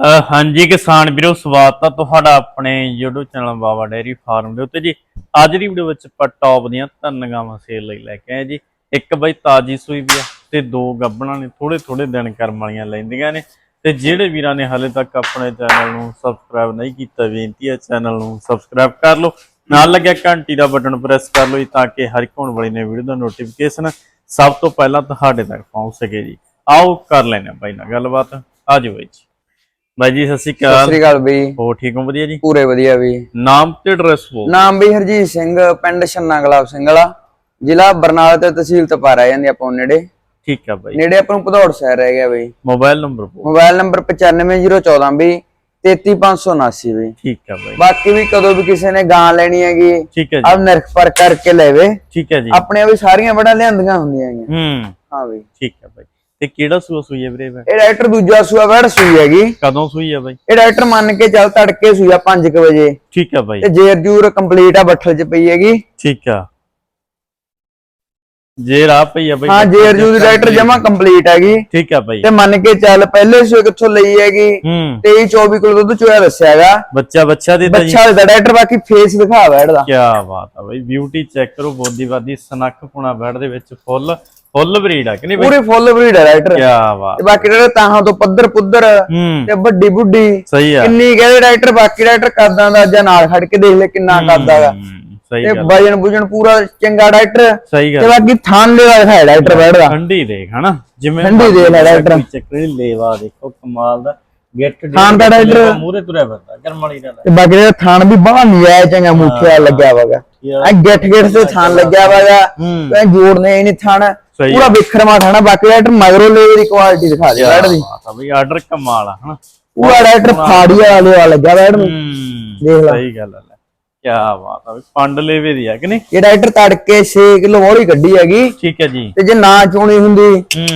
ਹਾਂਜੀ ਕਿਸਾਨ ਵੀਰੋ, ਸਵਾਗਤ ਹੈ ਤੁਹਾਡਾ ਆਪਣੇ YouTube channel Baba dairy farm ਦੇ ਉੱਤੇ ਜੀ। ਅੱਜ ਦੀ ਵੀਡੀਓ ਵਿੱਚ ਆਪਾਂ ਟੌਪ ਦੀਆਂ ਤਿੰਨ ਗਾਵਾਂ ਸੇਲ ਲਈ ਲੈ ਕੇ ਆਏ ਜੀ। ਇੱਕ ਬਾਈ ਤਾਜੀ ਸੂਈ ਵੀ ਆ ਤੇ ਦੋ ਗੱਬਣਾ ਨੇ ਥੋੜੇ ਥੋੜੇ ਦਿਨ ਕਰਮ ਵਾਲੀਆਂ ਲੈਂਦੀਆਂ ਨੇ। ਤੇ ਜਿਹੜੇ ਵੀਰਾਂ ਨੇ ਹਾਲੇ ਤੱਕ ਆਪਣੇ ਚੈਨਲ ਨੂੰ ਸਬਸਕ੍ਰਾਈਬ ਨਹੀਂ ਕੀਤਾ, ਬੇਨਤੀ ਹੈ ਚੈਨਲ ਨੂੰ ਸਬਸਕ੍ਰਾਈਬ ਕਰ ਲਓ। ਨਾਲ ਲੱਗਿਆ ਘੰਟੀ ਦਾ ਬਟਨ ਪ੍ਰੈਸ ਕਰ ਲਓ ਜੀ, ਤਾਂ ਕਿ ਹਰ ਇੱਕ ਹੋਣ ਵਾਲੀ ਨੇ ਵੀਡੀਓ ਦਾ ਨੋਟੀਫਿਕੇਸ਼ਨ ਸਭ ਤੋਂ ਪਹਿਲਾਂ ਤੁਹਾਡੇ ਤੱਕ ਪਹੁੰਚ ਸਕੇ ਜੀ। ਆਓ ਕਰ ਲੈਣੇ ਬਾਈ ਨਾਲ ਗੱਲਬਾਤ। ਆ ਜਾਓ ਬਾਈ ਜੀ। ਬਾਈ ਜੀ ਸਤਿ ਸ਼੍ਰੀ ਸਤਿ ਅਕਾਲ ਸ੍ਰੀ ਅਕਾਲ ਬਈ। ਹੋ ਠੀਕ ਹੋ? ਵਧੀਆ ਜੀ? ਪੂਰੇ ਵਧੀਆ ਵੀ ਨਾਮ ਤੇ ਐਡਰੈਸ ਬੋਲ। ਨਾਮ ਬਈ ਹਰਜੀਤ ਸਿੰਘ ਪਿੰਡ ਛੰਨਾ ਗੁਲਾਬ ਸਿੰਘ ਵਾਲਾ। ਜ਼ਿਲ੍ਹਾ ਬਰਨਾਲਾ ਤੇ ਤਹਿਸੀਲ ਤਪਾਰਾ ਜਾਂਦੀ ਆਪਾਂ ਨੇੜੇ। ਠੀਕ ਆ ਬਾਈ। ਨੇੜੇ ਆਪਾਂ ਨੂੰ ਭਦੌੜ ਸ਼ਹਿਰ ਰਹਿ ਗਿਆ ਬਈ। ਮੋਬਾਈਲ ਨੰਬਰ ਮੋਬਾਈਲ ਨੰਬਰ 95014 ਬਈ 33579 ਬਈ। ਠੀਕ ਆ ਬਾਈ। ਬਾਕੀ ਵੀ ਕਦੋਂ ਵੀ ਕਿਸੇ ਨੇ ਗਾਂ ਲੈਣੀ ਹੈਗੀ ਠੀਕ ਹੈ ਆਪ ਜੀ ਨਿਰਖ ਪਰ ਕਰਕੇ ਲੈਵੇ ਠੀਕ ਹੈ ਜੀ। ਆਪਣੇ ਵੀ ਸਾਰੀਆਂ ਬੜਾ ਲਿਆਂਦੀਆਂ ਹੁੰਦੀਆਂ ਹੈਗੀਆਂ। ਹੂੰ। ਹਾਂ ਬਈ। ਠੀਕ ਆ ਬਾਈ। ਤੇ ਕਿਹੜਾ ਸੂਆ ਸੂਈ ਹੈ ਵੀਰੇ? ਇਹ? ਡਾਕਟਰ ਦੂਜਾ ਸੂਆ ਵੜ ਸੂਈ ਹੈਗੀ। ਕਦੋਂ ਸੂਈ ਹੈ ਬਾਈ? ਇਹ ਡਾਕਟਰ ਮੰਨ ਕੇ ਚੱਲ ਤੜਕੇ ਸੂਆ 5 ਵਜੇ। ਠੀਕ ਆ ਬਾਈ। ਤੇ ਜੇਰ ਜੂਰ ਕੰਪਲੀਟ ਆ ਬੱਠਲ ਚ ਪਈ ਹੈਗੀ। ਠੀਕ ਆ। ਜੇ ਰਾਹ ਪਈ ਆ ਬਾਈ ਹਾਂ ਜੇਰ ਜੂਰ ਦੀ ਡਾਕਟਰ ਜਮਾ ਕੰਪਲੀਟ ਹੈਗੀ। ਠੀਕ ਆ ਬਾਈ। ਤੇ ਮੰਨ ਕੇ ਚੱਲ ਪਹਿਲੇ ਸੂਏ ਕਿੱਥੋਂ ਲਈ ਹੈਗੀ? ਹੂੰ। 23 24 ਕਿਲੋ ਦੁੱਧ ਚੋਇਆ ਦੱਸਿਆ ਹੈਗਾ। ਬੱਚਾ ਬੱਚਾ ਦੇ ਤਾਂ ਬੱਚਾ ਦਾ ਡਾਕਟਰ ਬਾਕੀ ਫੇਸ ਦਿਖਾ ਬੈਠਦਾ। ਕੀ ਬਾਤ ਆ ਬਾਈ ਬਿਊਟੀ ਚੈੱਕ ਕਰੋ ਬੋਦੀਵਾਦੀ ਸਨੱਖ ਪੁਣਾ ਬੈਡ ਦੇ ਵਿੱਚ ਫੁੱਲ। ਫੁੱਲ ਬਰੀਡ ਆ ਕਿ ਨਹੀਂ ਪੂਰੀ ਫੁੱਲ ਬਰੀਡ ਹੈ ਡਾਕਟਰ ਕੀ ਬਾਤ ਤੇ ਬਾਕੀ ਡਾਕਟਰ ਤਾਹਾਂ ਤੋਂ ਪੱਧਰ ਪੁੱਧਰ ਹੂੰ। ਤੇ ਵੱਡੀ ਬੁੱਢੀ ਸਹੀ ਆ। ਕਿੰਨੀ ਕਹਿੰਦੇ ਡਾਕਟਰ ਬਾਕੀ ਡਾਕਟਰ ਕਰਦਾਂ ਦਾ ਜਾਂ ਨਾਲ ਖੜ ਕੇ ਦੇਖ ਲੈ ਕਿੰਨਾ ਕਰਦਾ ਹੈਗਾ ਹੂੰ, ਸਹੀ ਤੇ ਗੱਲ। ਵਜਨ ਬੁਜਨ ਪੂਰਾ ਚੰਗਾ ਡਾਕਟਰ ਸਹੀ ਤੇ ਗੱਲ ਬਾਕੀ ਥਾਨ ਲੈਵਾ ਦਿਖਾਇਆ ਡਾਕਟਰ ਬੈਠਦਾ। ਠੰਡੀ ਦੇਖ ਹਨਾ? ਜਿਵੇਂ ਠੰਡੀ ਦੇਖ ਲੈ ਡਾਕਟਰ। ਚੱਕਰੀ ਲੇਵਾ ਦੇਖੋ ਕਮਾਲ ਦਾ। ਗਿੱਟ ਖਾਣ ਦਾ ਡਾਕਟਰ। ਮੂਰੇ ਤੁਰਿਆ ਫਿਰਦਾ ਗਰਮ ਵਾਲੀ ਦਾ ਤੇ ਬਾਕੀ ਜਿਹੜਾ ਥਾਨ ਵੀ ਬਾਹਰ ਨਹੀਂ ਆਇਆ ਚੰਗਾ ਮੁੱਠਿਆ ਲੱਗਿਆ ਵਾਗਾ। ਆ। ਗਿੱਠ ਗਿੱਠ ਤੇ ਥਾਨ ਲੱਗਿਆ ਵਾਗਾ ਹੂੰ। ਤੇ ਜੋੜਨੇ ਹੀ ਨਹੀਂ ਥਾਨ। ਪੂਰਾ ਵਿਖਰਮਾ ਥਾਣਾ ਬਾਕੀ ਡਾਕਟਰ ਮਗਰੋਂ ਲੈਵੇ ਦੀ ਕੁਆਲਿਟੀ ਦਿਖਾ ਦੇ ਬੈਠ ਦੀ। ਆ ਬਈ ਆਰਡਰ ਕਮਾਲ ਆ ਹਨਾ? ਪੂਰਾ ਡਾਕਟਰ ਫਾੜੀਆ ਵਾਲੇ ਵਾਲਾ ਲੱਗਾ ਬੈਠ ਨੂੰ ਹੂੰ ਦੇਖ ਲੈ। ਸਹੀ ਗੱਲ ਆ ਲੈ। ਕੀ ਬਾਤ ਆ ਬਈ ਪੰਡ ਲੇਵੇ ਦੀ ਆ ਕਿ ਨਹੀਂ? ਇਹ ਡਾਕਟਰ ਤੜਕੇ 6 ਕਿਲੋ ਹੌਲੀ ਕੱਢੀ ਹੈਗੀ। ਠੀਕ ਹੈ ਜੀ। ਤੇ ਜੇ ਨਾ ਚੋਣੀ ਹੁੰਦੀ ਹੂੰ।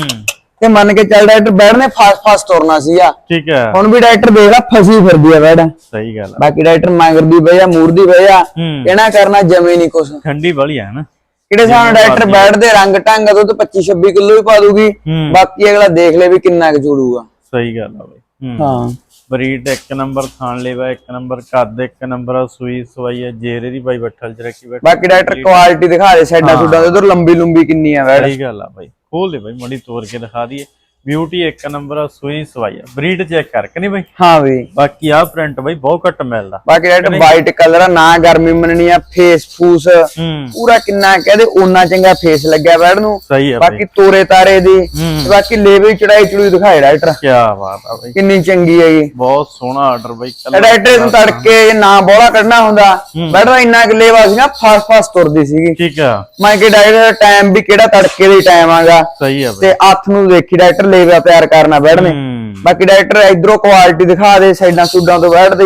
ਤੇ ਮੰਨ ਕੇ ਚੱਲ ਡਾਕਟਰ ਬੈਠ ਨੇ ਫਾਸਟ ਫਾਸਟ ਤੁਰਨਾ ਸੀਗਾ। ਠੀਕ ਹੈ। ਹੁਣ ਵੀ ਡਾਕਟਰ ਦੇਖ ਲੈ ਫਸੀ ਫਿਰਦੀ ਆ ਬੈਠ। ਸਹੀ ਗੱਲ ਆ। ਬਾਕੀ ਡਾਕਟਰ ਮਗਰ ਦੀ ਬਈਆ ਮੂਰ ਦੀ ਬਈਆ ਹੂੰ। ਇਹਨਾਂ ਕਰਨਾ ਜਮੇ ਨਹੀਂ ਕੁਛ। ਠੰਡੀ ਵਾਲੀ ਆ ਹਨਾ? ਕਿਹੜੇ ਸਾਹ ਡਾਕਟਰ ਬੈਠਦੇ ਰੰਗ ਢੰਗ ਦੁੱਧ 25 26 ਕਿਲੋ ਵੀ ਪਾ ਦੂਗੀ। ਹੂੰ। ਬਾਕੀ ਅਗਲਾ ਦੇਖ ਲੈ ਵੀ ਕਿੰਨਾ ਕੁ ਜੁੜੂਗਾ ਸਹੀ ਗੱਲ ਆ ਬਈ। ਹੂੰ। ਹਾਂ। ਬਰੀਡ ਇੱਕ ਨੰਬਰ ਥਾਣ ਲੇਵਾ ਇੱਕ ਨੰਬਰ ਕੱਦ ਇੱਕ ਨੰਬਰ ਸੂਈ ਸਵਾਈ ਹੈ ਜੇਰੇ ਦੀ ਬਾਈ ਬੱਠਲ ਚ ਰੱਖੀ ਬੈਠੀ। ਬਾਕੀ ਡਾਕਟਰ ਕੁਆਲਿਟੀ ਦਿਖਾ ਦੇ ਸਾਈਡਾਂ ਸੁੱਡਾਂ ਦੇ ਉਧਰ ਲੰਬੀ ਲੰਬੀ ਕਿੰਨੀ ਆ ਬੈਠ ਸਹੀ ਗੱਲ ਆ ਬਾਈ। ਖੋਲ ਦੇ ਬਾਈ ਮੜੀ ਤੋੜ ਕੇ ਦਿਖਾ ਦਈਏ। ਬਿਊਟੀ ਇੱਕ ਨੰਬਰ ਆ ਸੂਈ ਸਵਾਈ ਆ। ਬਰੀਡ ਚੈੱਕ ਕਰ ਕਿ ਨਹੀਂ ਬਾਈ? ਹਾਂ ਵੀ। ਬਾਕੀ ਆ ਪ੍ਰਿੰਟ ਬਾਈ ਬਹੁਤ ਘੱਟ ਮਿਲਦਾ। ਬਾਕੀ ਡਾਕਟਰ ਵਾਈਟ ਕਲਰ ਆ ਨਾ ਗਰਮੀ ਮੰਨਣੀ ਆ ਫੇਸ। ਫੂਸ ਪੂਰਾ ਕਿੰਨਾ ਕਹਦੇ ਓਨਾ ਚੰਗਾ ਫੇਸ ਲੱਗਿਆ ਬੈਠ ਨੂੰ। ਸਹੀ ਆ ਬਾਈ। ਬਾਕੀ ਤੋਰੇ ਤਾਰੇ ਦੀ ਬਾਕੀ ਲੇਵੇ ਚੜਾਈ ਚੜੂਈ ਦਿਖਾਏ ਡਾਕਟਰ ਕੀ ਬਾਤ ਆ ਬਾਈ। ਕਿੰਨੀ ਚੰਗੀ ਹੈਗੀ ਬਹੁਤ ਸੋਹਣਾ ਆਰਡਰ ਬਾਈ ਡਾਕਟਰ ਨੂੰ ਤੜਕੇ ਨਾ ਬੋਲਾ ਕੱਢਣਾ ਹੁੰਦਾ ਬੈਠਦਾ ਇੰਨਾ ਕਿ ਲੇਵਾ ਸੀ ਨਾ ਫਾਸਟ ਫਾਸਟ ਤੁਰਦੀ ਸੀਗੀ। ਠੀਕ ਆ। ਮੈਂ ਕਿ ਡਾਕਟਰ ਟਾਈਮ ਵੀ ਕਿਹੜਾ ਤੜਕੇ ਦੇ ਟਾਈਮ ਆਗਾ। ਸਹੀ ਆ ਬਾਈ। ਤੇ ਹੱਥ ਨੂੰ ਦੇਖੀ ਡਾਕਟਰ ਲੇਵਾ ਤਿਆਰ ਕਰਨਾ ਬੈਠਨੇ ਬਾਕੀ ਡਾਕਟਰ ਇਧਰੋਂ ਕੁਆਲਿਟੀ ਦਿਖਾ ਦੇ ਸਾਈਡਾਂ ਸੂਡਾਂ ਤੋਂ ਬੈਠਦੇ।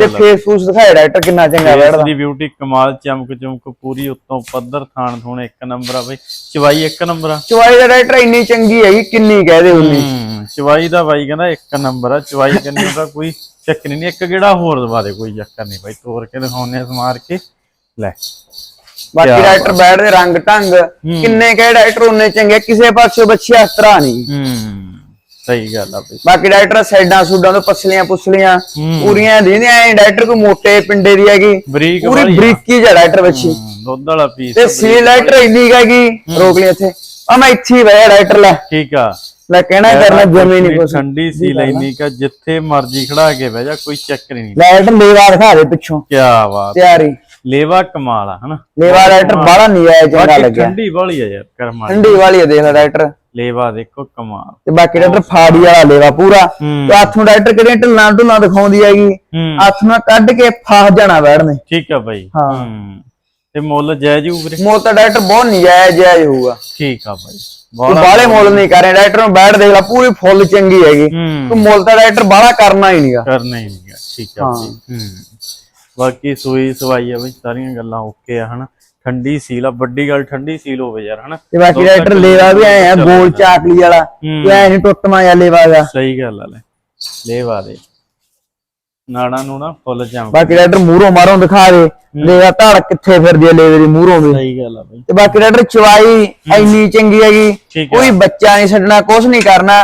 ਤੇ ਫੇਸ ਫੂਸ ਦਿਖਾਏ ਡਾਕਟਰ ਕਿੰਨਾ ਚੰਗਾ ਬੈਠਦਾ। ਦੀ ਬਿਊਟੀ ਕਮਾਲ ਚਮਕ ਚਮਕ ਪੂਰੀ ਉੱਤੋਂ ਪੱਧਰ ਥਾਣ ਥੋਣ ਇੱਕ ਨੰਬਰ ਆ ਬਾਈ। ਚਵਾਈ ਇੱਕ ਨੰਬਰ ਆ। ਚਵਾਈ ਦਾ ਡਾਕਟਰ ਇੰਨੀ ਚੰਗੀ ਹੈਗੀ ਕਿੰਨੀ ਕਹਦੇ ਉਨੀ ਚਵਾਈ ਦਾ ਬਾਈ ਕਹਿੰਦਾ ਇੱਕ ਨੰਬਰ ਆ ਚਵਾਈ ਕਿੰਨੀ ਉਹਦਾ ਕੋਈ ਚੱਕਰ ਨਹੀਂ ਇੱਕ ਕਿਹੜਾ ਹੋਰ ਦਵਾ ਦੇ ਕੋਈ ਚੱਕਰ ਨਹੀਂ ਬਾਈ। ਤੋੜ ਕੇ ਦਿਖਾਉਣੇ ਸਮਾਰ ਕੇ। ਲੈ। ਬਾਕੀ ਡਾਕਟਰ ਬੈਠਦੇ ਰੰਗ ਢੰਗ ਕਿੰਨੇ ਕਹੇ ਡਾਕਟਰ ਉਨੇ ਚੰਗੇ ਕਿਸੇ ਪਾਸੇ ਬੱਚੀ ਇਸ ਤਰ੍ਹਾਂ ਨਹੀਂ। ਹੂੰ ਸਹੀ ਗੱਲ ਆ ਬਾਈ। ਬਾਕੀ ਡਾਕਟਰ ਸਾਈਡਾਂ ਸੂਡਾਂ ਤੋਂ ਪਸਲੀਆਂ ਪੁਸਲੀਆਂ। ਪੂਰੀਆਂ ਦੀਦੀਆਂ ਐ ਡਾਕਟਰ ਕੋ ਮੋਟੇ ਪਿੰਡੇ ਦੀ ਹੈਗੀ ਪੂਰੀ। ਬਰੀਕੀ ਜਿਹਾ ਡਾਕਟਰ ਬੱਚੀ। ਦੁੱਧ ਵਾਲਾ ਪੀਸ ਤੇ ਸੀ ਡਾਕਟਰ ਇੰਨੀ ਹੈਗੀ ਰੋਕ ਲਈ ਇੱਥੇ। ਆ ਮੈਂ ਇੱਥੇ ਹੀ ਬਹਿਆ ਡਾਕਟਰ ਲੈ। ਠੀਕ ਆ। ਲੈ ਕਹਿਣਾ ਕਰਨਾ ਜਮੇ ਨਹੀਂ ਕੁਛ। ਠੰਡੀ ਸੀ ਲੈਣੀ ਕਾ ਜਿੱਥੇ ਮਰਜ਼ੀ ਖੜਾ ਕੇ ਬਹਿ ਜਾ ਕੋਈ ਚੱਕਰ ਨਹੀਂ। ਡਾਕਟਰ ਲੇਵਾ ਦਿਖਾ ਦੇ ਪਿੱਛੋਂ। ਕੀ ਬਾਤ। ਤਿਆਰੀ। ਲੇਵਾ ਕਮਾਲ ਆ ਹਨਾ? ਲੇਵਾ ਡਾਕਟਰ ਬਾਹਲਾ ਨਹੀਂ ਆਇਆ ਚੰਗਾ ਲੱਗਿਆ। ਠੰਡੀ ਵਾਲੀ ਆ ਯਾਰ ਕਰਮਾ ਠੰਡੀ ਵਾਲੀ ਆ ਦੇਖ ਲੈ ਡਾਕਟਰ ਲੇਵਾ ਦੇਖੋ ਕਮਾਲ। ਤੇ ਬਾਕੀ ਡਾਕਟਰ ਫਾੜੀ ਵਾਲਾ ਲੇਵਾ ਪੂਰਾ। ਤੇ ਹੱਥ ਨੂੰ ਡਾਕਟਰ ਕਿਹੜੀਆਂ ਢਿੱਲਾਂ ਢੁੱਲਾਂ ਦਿਖਾਉਂਦੀ ਹੈਗੀ। ਹੱਥ ਨਾਲ ਕੱਢ ਕੇ ਫਾਸ ਜਾਣਾ ਬੈਠਨੇ ਠੀਕ ਆ ਬਾਈ। ਹਾਂ। ਤੇ ਮੁੱਲ ਜਾਇਜ਼ ਹੀ ਵੀਰੇ ਮੋਲ ਤਾਂ ਡਾਕਟਰ ਬਹੁਤ ਨਜਾਇਜ਼ ਜਾਇਜ਼ ਹੋਊਗਾ। ਠੀਕ ਆ ਬਾਈ। ਤੂੰ ਬਾਹਲੇ ਮੁੱਲ ਨਹੀਂ। ਕਰ ਰਿਹਾ। ਡਾਕਟਰ ਨੂੰ ਬੈਠ ਦੇਖ ਲੈ ਪੂਰੀ ਫੁੱਲ ਚੰਗੀ ਹੈਗੀ। ਤੂੰ ਮੁੱਲ ਤਾਂ ਡਾਕਟਰ ਬਾਹਲਾ ਕਰਨਾ ਹੀ ਨਹੀਂਗਾ। ਕਰਨਾ ਹੀ ਨਹੀਂ ਗਾ, ਠੀਕ ਆ ਬਾਈ। ਹੂੰ। ਬਾਕੀ ਸੂਈ ਸਵਾਈ ਆ ਬਈ ਸਾਰੀਆਂ ਗੱਲਾਂ ਓਕੇ ਆ ਹਨਾ। ਠੰਡੀ ਸੀਲ ਆ ਵੱਡੀ ਗੱਲ ਠੰਡੀ ਸੀਲ ਹੋਵੇ ਯਾਰ ਹਨਾ। ਤੇ ਬਾਕੀ ਡਾਕਟਰ ਲੇਵਾ ਵੀ ਆਏ ਆ ਗੋਲ ਚਾਕਲੀ ਵਾਲਾ ਹੂੰ। ਤੇ ਐ ਨਹੀਂ ਟੁੱਟਣਾ ਜਾਂ ਲੇਵਾ ਦਾ ਸਹੀ ਗੱਲ ਆ ਲੈ ਲੇਵਾ ਦੇ। ਨਾੜਾਂ ਨੂੰ ਨਾ ਫੁੱਲ ਚਮਕ ਬਾਕੀ ਡਾਕਟਰ ਮੂਹਰੋਂ ਮਾਰੋਂ ਦਿਖਾ ਦੇ ਲੇਵਾ ਧੜ ਕਿੱਥੇ ਫਿਰਦੀ ਹੈ ਲੇਵੇ ਦੀ ਮੂਹਰੋਂ ਵੀ ਸਹੀ ਗੱਲ ਆ ਬਈ। ਤੇ ਬਾਕੀ ਡਾਕਟਰ ਚਵਾਈ ਇੰਨੀ ਚੰਗੀ ਹੈਗੀ। ਕੋਈ ਬੱਚਾ ਨਹੀਂ ਛੱਡਣਾ ਕੁਛ ਨਹੀਂ ਕਰਨਾ।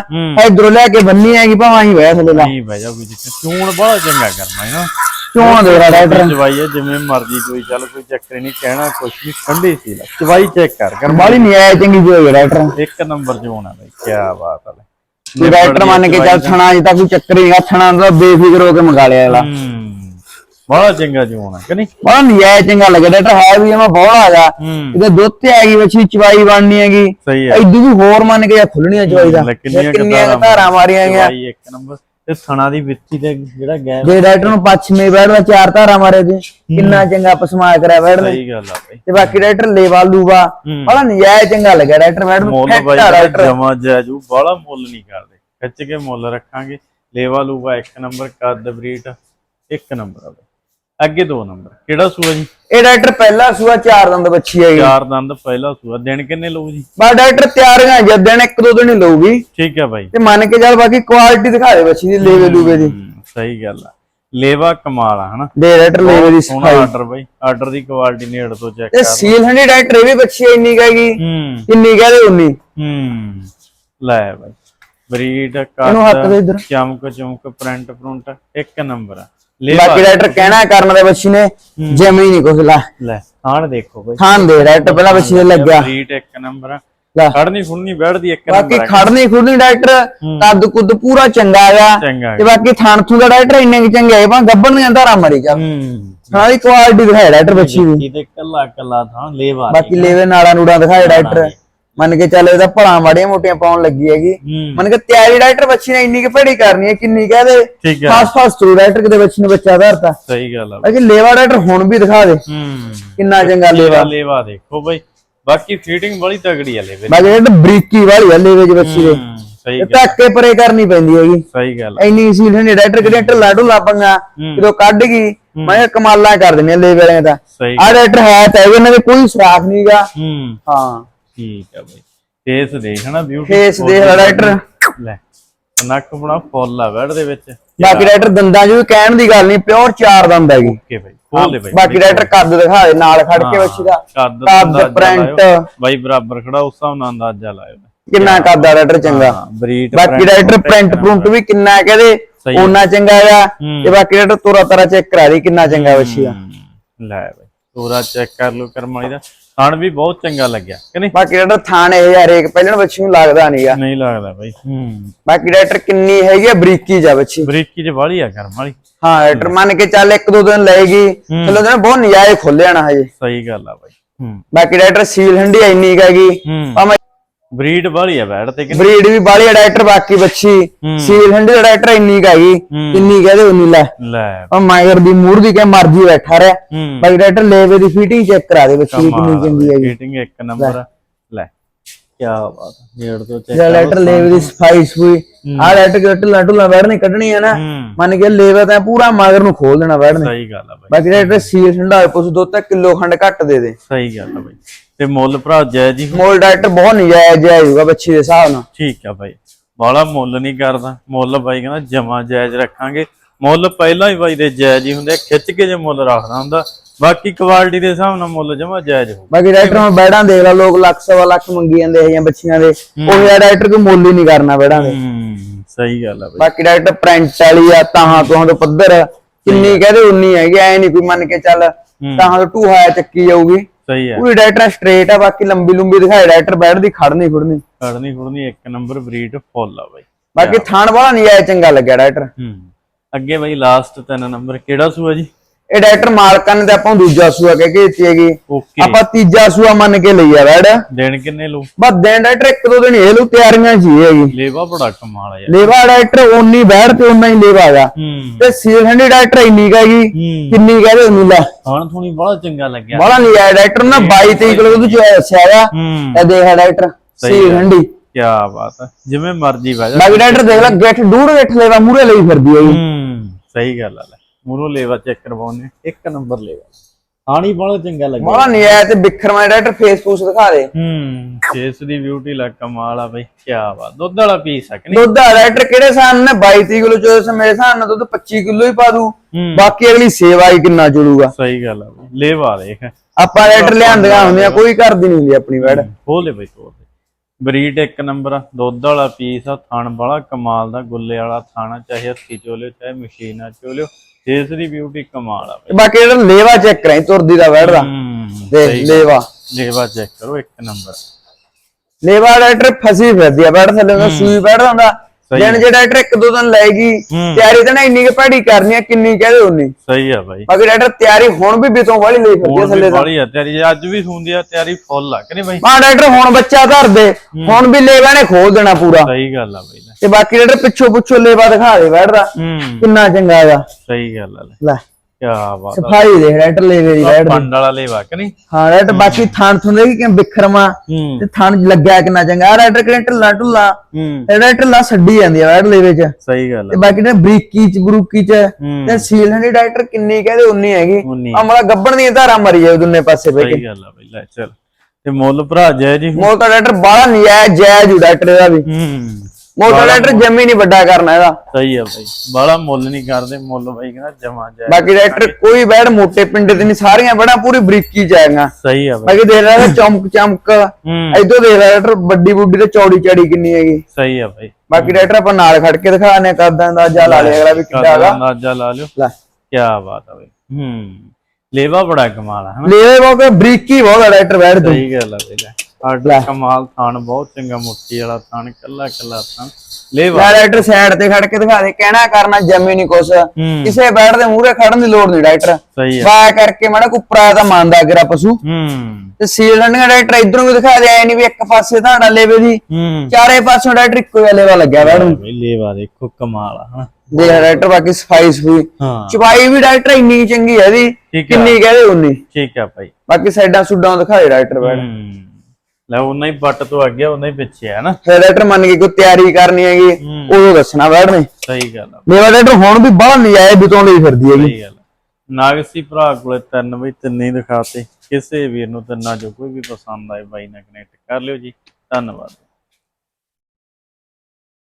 ਇਧਰੋਂ ਲੈ ਕੇ ਬੰਨੀ ਹੈਗੀ ਭਾਵੇਂ ਹੀ ਹੋਇਆ ਥੱਲੇ ਲਾ। ਨਹੀਂ ਬਹਿ ਜਾ ਕੋਈ ਜਿੱਥੇ ਚੂਣ ਬੜਾ ਚੰਗਾ ਕਰਨਾ ਹੈ ਨਾ। ਚੋਣ ਦੇ ਰਾ ਡਾਕਟਰ? ਚਵਾਈ ਹੈ ਜਿਵੇਂ ਮਰਜ਼ੀ ਕੋਈ ਚੱਲ ਕੋਈ ਚੱਕਰ ਨਹੀਂ ਕਹਿਣਾ ਕੁਛ ਨਹੀਂ ਠੰਡੀ ਸੀ ਲੈ ਚਵਾਈ ਚੈੱਕ ਕਰ ਕਰ ਬਾਲੀ ਨਹੀਂ ਆਇਆ ਚੰਗੀ ਜੋ ਹੈ ਡਾਕਟਰ। ਇੱਕ ਨੰਬਰ ਜੋਨ ਆ ਬਈ ਕੀ ਬਾਤ ਲੈ ਤੇ ਡਾਕਟਰ ਮੰਨ ਕੇ ਚੱਲ ਥਣਾ ਅਜੇ ਤੱਕ ਕੋਈ ਚੱਕਰ ਹੀ ਥਣਾ ਦਾ ਬੇਫਿਕਰ ਹੋ ਕੇ ਮੰਗਾ ਲਿਆ ਹੂੰ ਬੜਾ ਚੰਗਾ ਜੋਨ ਆ ਕਿ ਨਹੀਂ? ਬੜਾ ਨਜਾਇ ਚੰਗਾ ਲੱਗਿਆ ਡਾਕਟਰ ਹੈ ਵੀ ਬੋਲਾ ਹੈਗਾ ਹੂੰ। ਇਹਦੇ ਦੁੱਧ ਤੇ ਹੈਗੀ ਵੱਛੀ ਚਵਾਈ ਬਣਨੀ ਹੈਗੀ। ਸਹੀ ਹੈ। ਵੀ ਹੋਰ ਮੰਨ ਕੇ ਜਾਂ ਖੁੱਲਣੀਆਂ ਚਵਾਈ ਦਾ। ਲੈ ਕਿੰਨੀਆਂ ਧਾਰਾਂ ਮਾਰੀਆਂ ਚਵਾਈ ਇੱਕ ਨੰਬਰ। ਤੇ ਥਣਾ ਦੀ ਵਿੱਚੀ ਤੇ ਜਿਹੜਾ ਗੈਪ ਜੇ ਡਾਕਟਰ ਨੂੰ ਪੱਛਮੀ ਬੈਠ ਦਾ ਚਾਰ ਧਾਰਾਂ ਮਾਰੇ ਤੇ ਕਿੰਨਾ ਚੰਗਾ ਪਸਮਾ ਕਰਿਆ ਬੈਠ ਨੇ। ਸਹੀ ਗੱਲ ਆ ਬਈ। ਤੇ ਬਾਕੀ ਡਾਕਟਰ ਲੇਵਾ ਲੂਵਾ। ਬੜਾ ਨਜਾਇ ਚੰਗਾ ਲੱਗਿਆ ਡਾਕਟਰ ਬੈਠ ਨੂੰ। ਮੁੱਲ ਫਿੱਟ ਜਮਾ ਜਾਜੂ ਬੜਾ ਮੁੱਲ ਨਹੀਂ ਕਰਦੇ। ਖਿੱਚ ਕੇ ਮੁੱਲ ਰੱਖਾਂਗੇ। ਲੇਵਾ ਲੂਗਾ ਇੱਕ ਨੰਬਰ ਕੱਦ ਬਰੀਟ ਇੱਕ ਨੰਬਰ ਆ ਬਈ। ਅੱਗੇ ਦੋ ਨੰਬਰ। ਕਿਹੜਾ ਸੂਆ ਜੀ? ਇਹ ਡਾਕਟਰ ਪਹਿਲਾ ਸੂਆ ਚਾਰ ਦੰਦ ਬੱਚੀ ਹੈਗੀ ਚਾਰ ਦੰਦ ਪਹਿਲਾ ਸੂਆ। ਦਿਨ ਕਿੰਨੇ ਲਊ ਜੀ? ਬਾ ਡਾਕਟਰ ਤਿਆਰੀਆਂ ਜਦ ਦਿਨ ਇੱਕ ਦੋ ਦਿਨ ਹੀ ਲਊਗੀ। ਠੀਕ ਹੈ ਬਾਈ। ਤੇ ਮੰਨ ਕੇ ਚੱਲ ਬਾਕੀ ਕੁਆਲਿਟੀ ਦਿਖਾ ਦੇ ਬੱਚੀ ਦੀ ਲੇਵੇ ਲੂਵੇ ਦੀ। ਸਹੀ ਗੱਲ ਆ। ਲੇਵਾ ਕਮਾਲ ਆ ਹਨਾ? ਦੇ ਡਾਕਟਰ ਲੇਵੇ ਦੀ ਸਫ਼ਾਈ ਆਰਡਰ ਬਾਈ। ਆਰਡਰ ਦੀ ਕੁਆਲਿਟੀ ਨੇੜ ਤੋਂ ਚੈੱਕ ਤੇ ਕਰ ਸੀਲ ਹੰਡੀ ਡਾਕਟਰ ਇਹ ਵੀ ਬੱਚੀ ਇੰਨੀ ਕਹੇਗੀ ਹੂੰ। ਕਿੰਨੀ ਕਹਦੇ ਉਨੀ ਹੂੰ। ਲੈ ਬਾਈ। ਬਰੀਡ ਇੱਧਰ। ਚਮਕ ਚਮਕ ਪ੍ਰਿੰਟ ਪ੍ਰਿੰਟ ਇੱਕ ਨੰਬਰ ਆ। ਬਾਕੀ ਡਾਕਟਰ ਕਹਿਣਾ ਕਰਨ ਦੇ ਬੱਚੀ ਨੇ ਜਮੀ ਨਹੀਂ ਕੁਛ ਲਾ। ਲੈ ਥਾਣ ਦੇਖੋ ਬਾਈ। ਖਾਨ ਦੇ ਡਾਕਟਰ ਪਹਿਲਾਂ ਬੱਚੀ ਦੇ ਲੱਗਿਆ। ਬਰੀਡ ਇੱਕ ਨੰਬਰ ਖੜਨੀ ਫੁੜਨੀ ਬੈਠਦੀ ਇੱਕ ਬਾਕੀ ਨੰਬਰ ਆ ਖੜਨੀ ਖੁੜਨੀ ਡਾਕਟਰ ਕੱਦ ਕੁੱਦ ਪੂਰਾ ਚੰਗਾ ਆ। ਤੇ ਬਾਕੀ ਥਣ ਥੂ ਦਾ ਡਾਕਟਰ ਇੰਨੇ ਕਿ ਚੰਗੇ ਆ ਭਾਂ ਗੱਬਣ ਦੀਆਂ ਧਾਰਾਂ ਮਰੀ ਜਾ। ਹੂੰ। ਸਾਰੀ ਕੁਆਲਿਟੀ ਦਿਖਾਇਆ ਡਾਕਟਰ ਬੱਚੀ ਦੀ। ਇਹਦੇ ਕੱਲਾ ਕੱਲਾ ਥਾਂ ਲੇਵਾ ਬਾਕੀ ਲੇਵੇ ਨਾੜਾ ਨੂੜਾ ਦਿਖਾਇਆ ਡਾਕਟਰ ਮੰਨ ਕੇ ਚੱਲ ਇਹਦਾ ਭਲਾ ਮਾੜੀਆਂ ਮੋਟੀਆਂ ਪਾਉਣ ਲੱਗੀ ਹੈਗੀ। ਹੂੰ। ਮੰਨ ਕੇ ਤਿਆਰੀ ਡਾਕਟਰ ਬੱਚੀ ਨੇ ਇੰਨੀ ਕਿ ਭੜੀ ਕਰਨੀ ਹੈ ਕਿੰਨੀ ਕਹਦੇ ਠੀਕ ਹੈ। ਫਾਸਟ ਫਾਸਟ ਥਰੂ ਡਾਕਟਰ ਕਿਤੇ ਬੱਚੀ ਨੂੰ ਬੱਚਾ ਧਰਤਾ। ਸਹੀ ਗੱਲ ਆ। ਬਾਕੀ ਲੇਵਾ ਡਾਕਟਰ ਹੁਣ ਵੀ ਦਿਖਾ ਦੇ। ਹੂੰ। ਕਿੰਨਾ ਚੰਗਾ ਲੇਵਾ ਲੇਵਾ। ਲੇਵਾ ਦੇਖੋ ਬਾਈ। ਬਾਕੀ ਫੀਟਿੰਗ ਬੜੀ ਤਗੜੀ ਆ ਲੇਵੇ। ਬਾਕੀ ਡਾਕਟਰ ਬਰੀਕੀ ਵਾਲੀ ਆ ਲੇਵੇ ਚ ਬੱਚੀ ਦੇ। ਹੂੰ ਸਹੀ ਇਹ ਗੱਲ ਧੱਕੇ ਪਰੇ ਕਰਨੀ ਪੈਂਦੀ ਹੈਗੀ। ਸਹੀ ਗੱਲ। ਇੰਨੀ ਸੀਲ ਨੇ ਡਾਕਟਰ ਕਿਹੜੇ ਢੱਲਾ ਢੁੱਲਾ ਪੰਗਾ ਜਦੋਂ ਕੱਢ ਗਈ ਮੈਂ ਕਮਾਲਾਂ ਕਰ ਦਿੰਦੇ ਲੈ ਵਾਲਿਆਂ ਦਾ। ਆ। ਡਾਕਟਰ ਹੈ ਤਾਂ ਇਹਨਾਂ ਦੇ ਕੋਈ ਸਰਾਖ ਨਹੀਂਗਾ ਹੂੰ। ਹਾਂ। ਠੀਕ ਆ ਬਾਈ। ਫੇਸ ਦੇਖਣਾ ਬਿਊਟੀ ਫੇਸ ਦੇਖ ਡਾਕਟਰ ਲੈ ਨੱਕ ਬੜਾ ਫੁੱਲ ਆ ਬੈੜ ਦੇ ਵਿੱਚ। ਬਾਕੀ ਡਾਕਟਰ ਦੰਦਾਂ ਵੀ ਕਹਿਣ ਦੀ ਗੱਲ ਨਹੀਂ ਪਿਓਰ ਚਾਰ ਦੰਦ ਹੈਗੀ ਓਕੇ ਬਾਈ ਖੋਲ ਦੇ ਬਾਈ ਬਾਕੀ ਡਾਕਟਰ ਕੱਦ ਦਿਖਾ ਦੇ ਨਾਲ ਖੜ ਕੇ ਬੱਚੀ ਦਾ। ਕੱਦ ਪ੍ਰਿੰਟ। ਬਾਈ ਬਰਾਬਰ ਖੜਾ ਉਸ ਹਿਸਾਬ ਨਾਲ ਅੰਦਾਜ਼ਾ ਲਾਇਓ। ਕਿੰਨਾ ਕੱਦ ਆ ਡਾਕਟਰ ਚੰਗਾ। ਬਾਕੀ ਡਾਕਟਰ ਪ੍ਰਿੰਟ ਪ੍ਰਿੰਟ ਵੀ ਕਿੰਨਾ ਕਹਦੇ? ਉਹਨਾਂ ਚੰਗਾ ਆ। ਤੇ ਬਾਕੀ ਡਾਕਟਰ ਤੋਰਾ ਤਰਾ ਚੈੱਕ ਕਰਾ ਦੇ ਕਿੰਨਾ ਚੰਗਾ ਬੱਚੀ ਦਾ ਲੈ ਪੂਰਾ ਚੈੱਕ ਕਰ ਲਓ ਕਰਮਾਲੀ ਦਾ। ਥਣ ਵੀ ਬਹੁਤ ਚੰਗਾ ਲੱਗਿਆ ਕਿ ਨਹੀਂ? ਬਾਕੀ ਡਾਕਟਰ ਥਾਣ ਇਹ ਯਾਰ ਇੱਕ ਪਹਿਲਾਂ ਬੱਚੀ ਨੂੰ ਲੱਗਦਾ ਨਹੀਂਗਾ ਨਹੀਂ ਲੱਗਦਾ ਬਾਈ ਹੂੰ। ਬਾਕੀ ਡਾਕਟਰ ਕਿੰਨੀ ਹੈਗੀ ਆ ਬਰੀਕੀ ਜਾ ਬੱਚੀ। ਬਰੀਕੀ ਚ ਵਾਲੀ ਆ ਕਰਮਾਲੀ ਹਾਂ ਡਾਕਟਰ ਮੰਨ ਕੇ ਚੱਲ ਇੱਕ ਦੋ ਦਿਨ ਲਏਗੀ ਚਲੋ ਦਿਨ ਬਹੁਤ ਨਜ਼ਾਰੇ ਖੋਲੇ ਆਣਾ ਹਜੇ। ਸਹੀ ਗੱਲ ਆ ਬਾਈ ਹੂੰ। ਬਾਕੀ ਡਾਕਟਰ ਸੀਲ ਹੰਡੀ ਇੰਨੀ ਹੈਗੀ। ਭਾਵੇਂ ਬਰੀਡ ਵਾਲੀ ਆ ਬੈੜ ਤੇ ਕਿ ਬਰੀਡ ਵੀ ਬਾਲੀ ਡਾਕਟਰ ਬਾਕੀ ਬੱਚੀ ਸੀਲ ਹੰਡੀ ਦਾ ਡਾਕਟਰ ਇੰਨੀ ਕੁ ਹੈਗੀ ਕਿੰਨੀ ਕਹਦੇ ਉਨੀ ਲੈ। ਲੈ। ਉਹ ਮਾਇਰ ਦੀ ਮੂਰ ਦੀ ਕਿ ਮਰਜ਼ੀ ਬੈਠਾ ਰਿਹਾ। ਹੂੰ। ਬਾਕੀ ਡਾਕਟਰ ਲੇਵੇ ਦੀ ਫਿਟਿੰਗ ਚੈੱਕ ਕਰਾ ਦੇ ਬੱਚੀ ਕਿੰਨੀ ਚੰਗੀ ਹੈਗੀ। ਫੀਟਿੰਗ ਇੱਕ ਨੰਬਰ। ਲੈ ਕੀ ਬਾਤ। ਜੇੜ ਤੋਂ ਚੈੱਕ ਡਾਕਟਰ ਲੇਵੇ ਦੀ ਸਫ਼ਾਈ ਸਫੂਈ। ਆ ਡਾਕਟਰ ਕਿ ਢਿੱਲਾ ਢੁੱਲਾ ਬੈਠਣੇ ਕੱਢਣੀ ਹੈ ਨਾ ਹੂੰ। ਮੰਨ ਕੇ ਲੇਵੇ ਤਾਂ ਪੂਰਾ ਮਗਰ ਨੂੰ ਖੋਲ ਦੇਣਾ ਬੈਠਣੇ ਸਹੀ ਗੱਲ ਆ ਬਾਈ। ਬਾਕੀ ਡਾਕਟਰ ਸੀਲ ਠੰਡਾ ਪੁੱਛ ਦੋ ਤਾਂ ਕਿਲੋ ਖੰਡ ਘੱਟ ਦੇ ਦੇ। ਸਹੀ ਗੱਲ ਆ ਬਾਈ। ਤੇ ਮੁੱਲ ਭਰਾ ਜੈ ਜੀ ਮੋਲ ਡਾਕਟਰ ਬਹੁਤ ਨਜਾਇਜ਼ ਜਾਇਜ਼ ਹੋਊਗਾ ਬੱਚੀ ਦੇ ਹਿਸਾਬ ਨਾਲ। ਠੀਕ ਆ ਬਾਈ। ਬਾਲਾ ਮੁੱਲ ਨਹੀਂ ਕਰਦਾ। ਮੁੱਲ ਬਾਈ ਕਹਿੰਦਾ ਜਮਾ ਜਾਇਜ਼ ਰੱਖਾਂਗੇ। ਮੁੱਲ ਪਹਿਲਾਂ ਹੀ ਬਾਈ ਦੇ ਜਾਇਜ਼ ਹੀ ਹੁੰਦੇ ਖਿੱਚ ਕੇ ਜੇ ਮੁੱਲ ਰੱਖਦਾ ਹੁੰਦਾ। ਬਾਕੀ ਕੁਆਲਿਟੀ ਦੇ ਹਿਸਾਬ ਨਾਲ ਮੁੱਲ ਜਮਾ ਜਾਇਜ਼ ਹੋਊ ਬਾਕੀ ਡਾਕਟਰ ਹੁਣ ਬੈੜਾਂ ਦੇਖ ਲਾ ਲੋਕ ਲੱਖ ਸਵਾ ਲੱਖ ਮੰਗੀ ਜਾਂਦੇ ਇਹ ਬੱਚੀਆਂ ਦੇ। ਉਹ ਯਾਰ ਡਾਕਟਰ ਕੋਈ ਮੁੱਲ ਹੀ ਨਹੀਂ ਕਰਨਾ ਬੈੜਾਂ ਦੇ। ਹੂੰ ਸਹੀ ਗੱਲ ਆ ਬਾਈ। ਬਾਕੀ ਡਾਕਟਰ ਪ੍ਰਿੰਟ ਵਾਲੀ ਆ ਤਾਹਾਂ ਤੋਂ ਤੋਂ ਪੱਧਰ। ਕਿੰਨੀ ਕਹਦੇ ਉਨੀ ਹੈਗੀ ਐ ਨਹੀਂ ਕੋਈ ਮੰਨ ਕੇ ਚੱਲ ਤਾਹਾਂ ਤੋਂ ਟੂਹਾ ਚੱਕੀ ਜਾਊਗੀ। ਸਹੀ ਆ ਪੂਰੀ ਡਾਕਟਰ ਸਟ੍ਰੇਟ ਆ ਬਾਕੀ ਲੰਬੀ ਲੰਬੀ ਦਿਖਾਏ ਡਾਕਟਰ ਬੈਠ ਦੀ ਖੜਨੀ ਖੁੜਨੀ ਖੜਨੀ ਖੁੜਨੀ ਇੱਕ ਨੰਬਰ ਬਰੀਡ ਫੁੱਲ ਆ ਬਾਈ। ਬਾਕੀ ਥਾਣ ਵਾਲਾ ਨਹੀਂ ਆਇਆ ਚੰਗਾ ਲੱਗਿਆ ਡਾਕਟਰ। ਹੂੰ। ਅੱਗੇ ਬਾਈ ਲਾਸਟ ਤਿੰਨ ਨੰਬਰ ਕਿਹੜਾ ਸੂਆ ਜੀ? ਇਹ ਡਾਕਟਰ ਮਾਲਕਾਂ ਨੇ ਤੇ ਆਪਾਂ ਨੂੰ ਦੂਜਾ ਸੂਆ ਕਹਿ ਕੇ ਦਿੱਤੀ ਹੈਗੀ। ਓਕੇ। ਆਪਾਂ ਤੀਜਾ ਸੂਆ ਮੰਨ ਕੇ ਲਈ ਆ ਬੈੜ ਦੇਣ ਕਿੰਨੇ ਲੋ ਬਸ ਦਿਨ ਡਾਕਟਰ ਇੱਕ ਦੋ ਦਿਨ ਇਹ ਲੋ ਤਿਆਰੀਆਂ ਜੀ ਹੈਗੀ। ਲੇਵਾ ਬੜਾ ਕਮਾਲ ਆ ਯਾਰ। ਲੇਵਾ ਡਾਕਟਰ ਉਨੀ ਬੈੜ ਤੇ ਉਨਾ ਹੀ ਲੇਵਾ ਹੈਗਾ। ਤੇ ਸੀਲ ਹੰਡੀ ਡਾਕਟਰ ਇੰਨੀ ਕਹੇਗੀ ਹੂੰ। ਕਿੰਨੀ ਕਹਦੇ ਉਨੀ ਲੈ। ਹੁਣ ਥੋੜੀ ਬੜਾ ਚੰਗਾ ਲੱਗਿਆ। ਬੜਾ ਨਹੀਂ ਆਇਆ ਡਾਕਟਰ ਨਾ 22 23 ਕਿਲੋ ਦੁੱਧ ਚ ਹੈਗਾ ਹੂੰ। ਇਹ ਦੇਖ ਡਾਕਟਰ ਸੀਲ ਹੰਡੀ ਕੀ ਬਾਤ ਹੈ ਜਿਵੇਂ ਮਰਜ਼ੀ ਬਹਿ ਜਾ। ਬਾਕੀ ਡਾਕਟਰ ਦੇਖ ਲੈ ਗਿੱਠ ਡੂੜ ਗਿੱਠ ਲੈਵਾ ਮੂਰੇ ਲਈ ਫਿਰਦੀ ਹੈਗੀ। ਹੂੰ। ਸਹੀ ਗੱਲ ਆ ਮੂਰੋ ਲੇਵਾ ਚੈੱਕ ਕਰਵਾਉਣੇ ਇੱਕ ਨੰਬਰ ਲੇਵਾ। ਹਾਣੀ ਬੜਾ ਚੰਗਾ ਲੱਗਿਆ। ਬੜਾ ਨਹੀਂ ਆਇਆ ਤੇ ਬਿਖਰਮਾ ਡਾਕਟਰ ਫੇਸਬੁੱਕ ਦਿਖਾ ਦੇ। ਹੂੰ ਫੇਸ ਦੀ ਬਿਊਟੀ ਲਾ ਕਮਾਲ ਆ ਬਈ ਕੀ ਬਾਤ। ਦੁੱਧ ਵਾਲਾ ਪੀਸ ਆ ਕਿ ਨਹੀਂ ਦੁੱਧ ਆ ਡਾਕਟਰ ਕਿਹੜੇ ਸਾਨ ਨੇ 22 30 ਕਿਲੋ ਚੋਸ ਮੇਰੇ ਹਿਸਾਬ ਨਾਲ ਦੁੱਧ 25 ਕਿਲੋ ਹੀ ਪਾ ਦੂ। ਬਾਕੀ ਅਗਲੀ ਸੇਵਾ ਹੀ ਕਿੰਨਾ ਜੁੜੂਗਾ। ਸਹੀ ਗੱਲ ਆ ਬਈ ਲੇਵਾ ਦੇਖ। ਆਪਾਂ ਡਾਕਟਰ ਲਿਆਂਦੀਆਂ ਹੁੰਦੀਆਂ ਕੋਈ ਘਰ ਦੀ ਨਹੀਂ ਹੁੰਦੀ ਆਪਣੀ ਵੈੜ। ਖੋਲੇ ਬਈ ਦੇ ਬਰੀਡ ਇੱਕ ਨੰਬਰ ਆ ਦੁੱਧ ਵਾਲਾ ਪੀਸ ਆ ਥਣ ਬੜਾ ਕਮਾਲ ਦਾ ਗੁੱਲੇ ਵਾਲਾ ਥਾਣਾ ਚਾਹੇ ਹੱਥੀ ਚੋਲਿਓ ਚਾਹੇ ਮਸ਼ੀਨ ਚੋਲਿਓ। ਫੇਸ ਦੀ ਬਿਊਟੀ ਕਮਾਲ ਆ ਤੇ ਬਾਕੀ ਜਿਹੜਾ ਲੇਵਾ ਚੈੱਕ ਕਰਾਈ ਤੁਰਦੀ ਦਾ ਵੈੜ ਦਾ ਦੇਖ ਲੇਵਾ। ਲੇਵਾ ਚੈੱਕ ਕਰੋ ਇੱਕ ਨੰਬਰ ਲੇਵਾ ਡਾਕਟਰ ਫਸੀ ਫਿਰਦੀ ਆ ਵੈੜ ਥੱਲੇ ਦਾ ਸੂਈ ਦਾ ਹੁੰਦਾ। ਜਣ ਜੇ ਡਾਕਟਰ ਇੱਕ ਦੋ ਦਿਨ ਲੈਗੀ ਹੂੰ। ਤਿਆਰੀ ਤਾਂ ਨਾ ਇੰਨੀ ਕਿ ਭੈੜੀ ਕਰਨੀ ਆ ਕਿੰਨੀ ਕਹਦੇ ਉਨੀ। ਸਹੀ ਆ ਬਾਈ। ਬਾਕੀ ਡਾਕਟਰ ਤਿਆਰੀ ਹੁਣ ਵੀ ਬਿਤੋਂ ਵਾਲੀ ਲਈ ਫਿਰਦੀ ਆ ਥੱਲੇ ਵੀ ਦਾ ਬੜੀ ਆ ਤਿਆਰੀ ਅੱਜ ਵੀ ਹੁੰਦੀ ਆ ਤਿਆਰੀ ਫੁੱਲ ਆ ਕਿ ਨਹੀਂ ਬਾਈ? ਮਾਂ ਡਾਕਟਰ ਹੁਣ ਬੱਚਾ ਧਰ ਦੇ ਹੁਣ ਵੀ ਲੇਵਾ ਨੇ ਖੋਲ ਦੇਣਾ ਪੂਰਾ। ਸਹੀ ਗੱਲ ਆ ਬਾਈ ਤੇ ਬਾਕੀ ਡਾਕਟਰ ਪਿੱਛੋਂ ਪਿੱਛੋਂ ਲੇਵਾ ਦਿਖਾ ਦੇ ਵੈੜ ਦਾ ਹੂੰ। ਕਿੰਨਾ ਚੰਗਾ ਹੈਗਾ। ਸਹੀ ਗੱਲ ਆ ਲੈ। ਬਾਤ ਆ। ਸਫ਼ਾਈ ਦੇਖ ਡਾਕਟਰ ਲੇਵੇ ਦੀ ਦੀ। ਪੰਡ ਵਾਲਾ ਲੇਵਾ ਕਿ ਨਹੀਂ? ਹਾਂ ਡਾਕਟਰ ਬਾਕੀ ਥਾਣ ਥੁੰਦੇ ਕਿ ਬਿਖਰਮਾ ਹੂੰ। ਤੇ ਥਾਣ ਲੱਗਿਆ ਕਿੰਨਾ ਚੰਗਾ। ਡਾਕਟਰ ਕਿਹਨੇ ਢੱਲਾ ਢੁੱਲਾ। ਹੂੰ। ਤੇ ਡਾਕਟਰ ਲਾ ਛੱਡੀ ਜਾਂਦੀ ਆ ਵੈੜ ਲੇਵੇ ਚ। ਸਹੀ ਗੱਲ ਤੇ ਆ ਬਾਕੀ ਨੇ ਬਰੀਕੀ ਚ ਬਰੂਕੀ ਚ ਹੂੰ। ਤੇ ਸੀਲ ਹੰਡੀ ਡਾਕਟਰ ਕਿੰਨੀ ਕਹਦੇ ਉਨੀ ਹੈਗੀ। ਉਨੀ। ਅਮਲਾ ਗੱਬਣ ਦੀਆਂ ਧਾਰਾਂ ਮਰੀ ਜਾਊ ਦੁੰਨੇ ਪਾਸੇ ਬੈ ਕੇ। ਸਹੀ ਗੱਲ ਆ ਬਾਈ ਲੈ ਚੱਲ। ਤੇ ਮੁੱਲ ਭਰਾ ਜੈ ਜੀ। ਮੋਲ ਤਾਂ ਡਾਕਟਰ ਬਾਹਲਾ ਨਹੀਂ ਆਇਆ ਜਾਇਜ਼ ਹੀ ਡਾਕਟਰ ਦਾ ਵੀ। ਹੂੰ। ਤਾਂ ਡਾਕਟਰ ਜੰਮੀ ਨਹੀਂ ਵੱਡਾ ਕਰਨਾ ਇਹਦਾ। ਸਹੀ ਆ ਬਾਈ। ਬਾਲਾ ਮੁੱਲ ਨਹੀਂ ਕਰਦੇ ਮੁੱਲ ਬਾਈ ਕਹਿੰਦਾ ਜਮਾ ਜੈ ਬਾਕੀ ਡਾਕਟਰ ਕੋਈ ਬੈੜ ਮੋਟੇ ਪਿੰਡੇ ਤੇ ਨਹੀਂ ਸਾਰੀਆਂ ਬੜਾ ਪੂਰੀ ਬਰੀਕੀ ਚ ਆਏਗਾ ਸਹੀ ਆ ਬਾਈ। ਬਾਕੀ ਦੇਖ ਲੈ ਚਮਕ ਚਮਕ। ਇਦੋਂ ਦੇਖ ਲੈ ਡਾਕਟਰ ਵੱਡੀ ਬੁੱਢੀ ਤੇ ਚੌੜੀ ਚੜੀ ਕਿੰਨੀ ਹੈਗੀ। ਸਹੀ ਆ ਬਾਈ। ਬਾਕੀ ਡਾਕਟਰ ਆਪਾਂ ਨਾਲ ਖੜ ਕੇ ਦਿਖਾਣੇ ਕਰਦਾ ਅੰਦਾਜ਼ਾ ਲਾ ਲਿਆ ਅਗਲਾ ਵੀ ਕਿੱਡਾ ਹੈਗਾ। ਅੰਦਾਜ਼ਾ ਲਾ ਲਿਓ। ਲੈ। ਕੀ ਬਾਤ ਆ ਬਾਈ। ਹੂੰ। ਲੇਵਾ ਬੜਾ ਕਮਾਲ ਆ ਹਨਾ? ਲੈ ਬਹੁਤ ਬਰੀਕੀ ਬਹੁਤ ਆ ਡਾਕਟਰ ਬੈੜ ਦੀ। ਸਹੀ ਗੱਲ ਆ ਬਾਈ ਲੈ। ਸਾਡਾ ਕਮਾਲ ਥਾਨ ਬਹੁਤ ਚੰਗਾ ਮੁੱਠੀ ਵਾਲਾ ਥਾਨ ਕੱਲਾ ਕੱਲਾ ਥਾਨ। ਡਾਕਟਰ ਸਾਈਡ ਤੇ ਖੜ ਕੇ ਦਿਖਾ ਦੇ ਕਹਿਣਾ ਕਰਨਾ ਜੰਮੀ ਨਹੀਂ ਕੁਛ। ਕਿਸੇ ਬੈਠ ਦੇ ਮੂਹਰੇ ਖੜਨ ਦੀ ਲੋੜ ਨਹੀਂ ਆ। ਵਾਇਆ ਕਰਕੇ ਮਾੜਾ ਕੁਪਰਾ ਤਾਂ ਮੰਨਦਾ ਅਗਰਾ ਪਸ਼ੂ। ਹੂੰ। ਤੇ ਸੀਲ ਰੰਡੀਆਂ ਡਾਕਟਰ ਇਧਰੋਂ ਵੀ ਦਿਖਾ ਦੇ ਐ ਨਹੀਂ ਵੀ ਇੱਕ ਪਾਸੇ ਤੁਹਾਡਾ ਲੇਵੇ ਦੀ। ਚਾਰੇ ਪਾਸੋਂ ਡਾਕਟਰ ਇੱਕੋ ਜਿਹਾ ਲੇਵਾ ਲੱਗਿਆ ਬੈਠ ਨੂੰ ਲੇਵਾ ਦੇਖੋ ਕਮਾਲ ਆ ਹਨਾ। ਦੇਖ ਡਾਕਟਰ ਬਾਕੀ ਸਫ਼ਾਈ ਸਫੂਈ। ਚਵਾਈ ਵੀ ਡਾਕਟਰ ਇੰਨੀ ਚੰਗੀ ਹੈ ਆ। ਕਿੰਨੀ ਕਹਦੇ ਉਨੀ ਠੀਕ ਆ ਭਾਈ। ਬਾਕੀ ਸਾਈਡਾਂ ਸੁੱਡਾਂ ਦਿਖਾ ਦੇ ਡਾਕਟਰ ਬੈਠ। ਲੈ ਉਹਨਾਂ ਹੀ ਬੱਟ ਤੋਂ ਅੱਗੇ ਉਹਨਾਂ ਹੀ ਪਿੱਛੇ ਆ ਨਾ ਫਿਰ ਡਾਕਟਰ ਮੰਨ ਕੇ ਕੋਈ ਤਿਆਰੀ ਕਰਨੀ ਹੈਗੀ ਹੂੰ। ਉਦੋਂ ਦੱਸਣਾ ਬੈਠ ਨੇ। ਸਹੀ ਗੱਲ ਆ। ਮੇਰਾ ਡਾਕਟਰ ਹੁਣ ਵੀ ਬਾਹਰ ਨਹੀਂ ਆਏ ਬਿਤੋਂ ਲਈ ਫਿਰਦੀ ਹੈਗੀ। ਸਹੀ ਗੱਲ ਆ। ਨਾਗਸੀ ਭਰਾ ਕੋਲੇ ਤਿੰਨ ਬਈ ਤਿੰਨੇ ਹੀ ਦਿਖਾਤੇ। ਕਿਸੇ ਵੀਰ ਨੂੰ ਤਿੰਨਾਂ ਚੋਂ ਕੋਈ ਵੀ ਪਸੰਦ ਆਏ ਬਾਈ ਨਾਲ ਕਨੈਕਟ ਕਰ ਲਿਓ ਜੀ। ਧੰਨਵਾਦ।